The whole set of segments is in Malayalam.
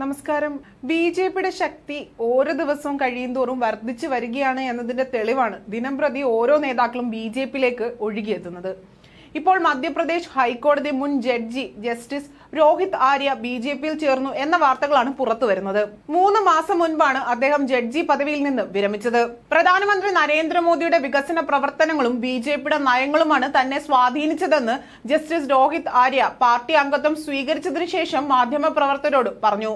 നമസ്കാരം. ബി ജെ പിയുടെ ശക്തി ഓരോ ദിവസവും കഴിയുന്തോറും വർദ്ധിച്ചു വരികയാണ് എന്നതിന്റെ തെളിവാണ് ദിനം പ്രതി ഓരോ നേതാക്കളും ബി ജെ പിയിലേക്ക് ഒഴുകിയെത്തുന്നത്. ഇപ്പോൾ മധ്യപ്രദേശ് ഹൈക്കോടതി മുൻ judge justice Rohit Arya B J പിയിൽ ചേർന്നു എന്ന വാർത്തകളാണ് പുറത്തു വരുന്നത്. മൂന്ന് മാസം മുൻപാണ് അദ്ദേഹം ജഡ്ജി പദവിയിൽ നിന്ന് വിരമിച്ചത്. പ്രധാനമന്ത്രി നരേന്ദ്രമോദിയുടെ വികസന പ്രവർത്തനങ്ങളും ബി ജെ പിയുടെ നയങ്ങളുമാണ് തന്നെ സ്വാധീനിച്ചതെന്ന് ജസ്റ്റിസ് രോഹിത് ആര്യ പാർട്ടി അംഗത്വം സ്വീകരിച്ചതിനു ശേഷം മാധ്യമപ്രവർത്തകരോട് പറഞ്ഞു.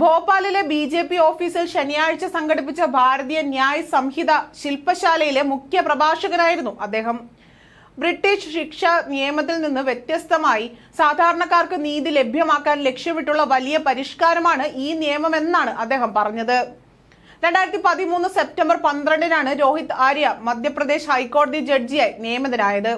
ഭോപ്പാലിലെ ബി ജെ പി ഓഫീസിൽ ശനിയാഴ്ച സംഘടിപ്പിച്ച ഭാരതീയ ന്യായ് സംഹിത ശില്പശാലയിലെ മുഖ്യ പ്രഭാഷകനായിരുന്നു അദ്ദേഹം. ബ്രിട്ടീഷ് ശിക്ഷ നിയമത്തിൽ നിന്ന് വ്യത്യസ്തമായി സാധാരണക്കാർക്ക് നീതി ലഭ്യമാക്കാൻ ലക്ഷ്യമിട്ടുള്ള വലിയ പരിഷ്കാരമാണ് ഈ നിയമമെന്നാണ് അദ്ദേഹം പറഞ്ഞത്. രണ്ടായിരത്തി പതിമൂന്ന് സെപ്റ്റംബർ പന്ത്രണ്ടിനാണ് രോഹിത് ആര്യ മധ്യപ്രദേശ് ഹൈക്കോടതി ജഡ്ജിയായി നിയമിതനായത്.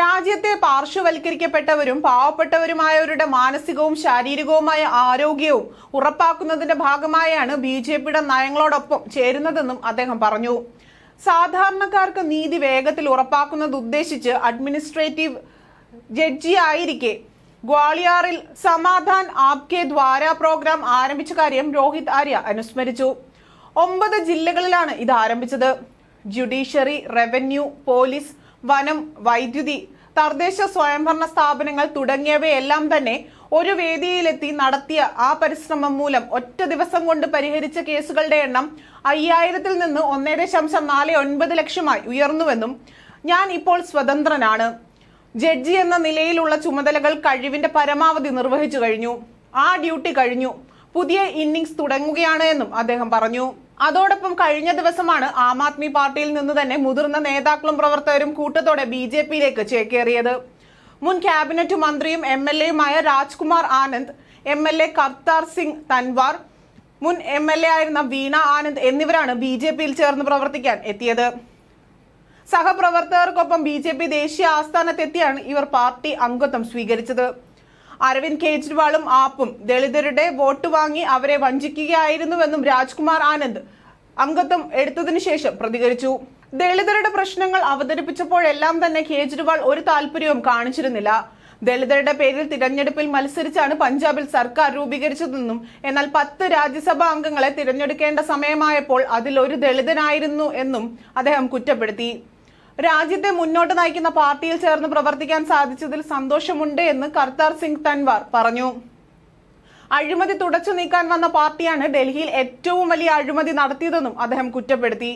രാജ്യത്തെ പാർശ്വവൽക്കരിക്കപ്പെട്ടവരും പാവപ്പെട്ടവരുമായവരുടെ മാനസികവും ശാരീരികവുമായ ആരോഗ്യവും ഉറപ്പാക്കുന്നതിന്റെ ഭാഗമായാണ് ബി ജെ പിയുടെ നയങ്ങളോടൊപ്പം ചേരുന്നതെന്നും അദ്ദേഹം പറഞ്ഞു. സാധാരണക്കാർക്ക് നീതി വേഗത്തിൽ ഉറപ്പാക്കുന്നത് ഉദ്ദേശിച്ച് അഡ്മിനിസ്ട്രേറ്റീവ് ജഡ്ജിയായിരിക്കെ. ഗ്വാളിയാറിൽ സമാധാൻ ആപ്കെ ദ്വാര പ്രോഗ്രാം ആരംഭിച്ച കാര്യം രോഹിത് ആര്യ അനുസ്മരിച്ചു. ഒമ്പത് ജില്ലകളിലാണ് ഇത് ആരംഭിച്ചത്. ജുഡീഷ്യറി റവന്യൂ പോലീസ് വനം വൈദ്യുതി തദ്ദേശ സ്വയംഭരണ സ്ഥാപനങ്ങൾ തുടങ്ങിയവയെല്ലാം തന്നെ ഒരു വേദിയിലെത്തി നടത്തിയ ആ പരിശ്രമം മൂലം ഒറ്റ ദിവസം കൊണ്ട് പരിഹരിച്ച കേസുകളുടെ എണ്ണം അയ്യായിരത്തിൽ നിന്ന് ഒന്നേ ദശാംശം നാല് ഒൻപത് ലക്ഷമായി ഉയർന്നുവെന്നും ഞാൻ ഇപ്പോൾ സ്വതന്ത്രനാണ്. ജഡ്ജി എന്ന നിലയിലുള്ള ചുമതലകൾ കഴിവിന്റെ പരമാവധി നിർവഹിച്ചു കഴിഞ്ഞു. ആ ഡ്യൂട്ടി കഴിഞ്ഞു. പുതിയ ഇന്നിംഗ്സ് തുടങ്ങുകയാണ് എന്നും അദ്ദേഹം പറഞ്ഞു. അതോടൊപ്പം കഴിഞ്ഞ ദിവസമാണ് ആം ആദ്മി പാർട്ടിയിൽ നിന്ന് തന്നെ മുതിർന്ന നേതാക്കളും പ്രവർത്തകരും കൂട്ടത്തോടെ ബി ജെ പിയിലേക്ക് ചേക്കേറിയത്. മുൻ ക്യാബിനറ്റ് മന്ത്രിയും M L എയുമായ Rajkumar Anand M L A Kartar Singh Tanwar മുൻ എം എൽ എ ആയിരുന്ന വീണ ആനന്ദ് എന്നിവരാണ് ബി ജെ പിയിൽ ചേർന്ന് പ്രവർത്തിക്കാൻ എത്തിയത്. സഹപ്രവർത്തകർക്കൊപ്പം ബി ജെ പി ദേശീയ ആസ്ഥാനത്തെത്തിയാണ് ഇവർ പാർട്ടി അംഗത്വം സ്വീകരിച്ചത്. അരവിന്ദ് കെജ്രിവാളും ആപ്പും ദളിതരുടെ വോട്ട് വാങ്ങി അവരെ വഞ്ചിക്കുകയായിരുന്നുവെന്നും രാജ്കുമാർ ആനന്ദ് അംഗത്വം എടുത്തതിനു ശേഷം പ്രതികരിച്ചു. ദളിതരുടെ പ്രശ്നങ്ങൾ അവതരിപ്പിച്ചപ്പോഴെല്ലാം തന്നെ കേജ്രിവാൾ ഒരു താല്പര്യവും കാണിച്ചിരുന്നില്ല. ദളിതരുടെ പേരിൽ തിരഞ്ഞെടുപ്പിൽ മത്സരിച്ചാണ് പഞ്ചാബിൽ സർക്കാർ രൂപീകരിച്ചതെന്നും എന്നാൽ പത്ത് രാജ്യസഭാ അംഗങ്ങളെ തിരഞ്ഞെടുക്കേണ്ട സമയമായപ്പോൾ അതിൽ ഒരു ദളിതനായിരുന്നു എന്നും അദ്ദേഹം കുറ്റപ്പെടുത്തി. രാജ്യത്തെ മുന്നോട്ട് നയിക്കുന്ന പാർട്ടിയിൽ ചേർന്ന് പ്രവർത്തിക്കാൻ സാധിച്ചതിൽ സന്തോഷമുണ്ട് എന്ന് കർത്താർ സിംഗ് തൻവാർ പറഞ്ഞു. അഴിമതി തുടച്ചു നീക്കാൻ വന്ന പാർട്ടിയാണ് ഡൽഹിയിൽ ഏറ്റവും വലിയ അഴിമതി നടത്തിയതെന്നും അദ്ദേഹം കുറ്റപ്പെടുത്തി.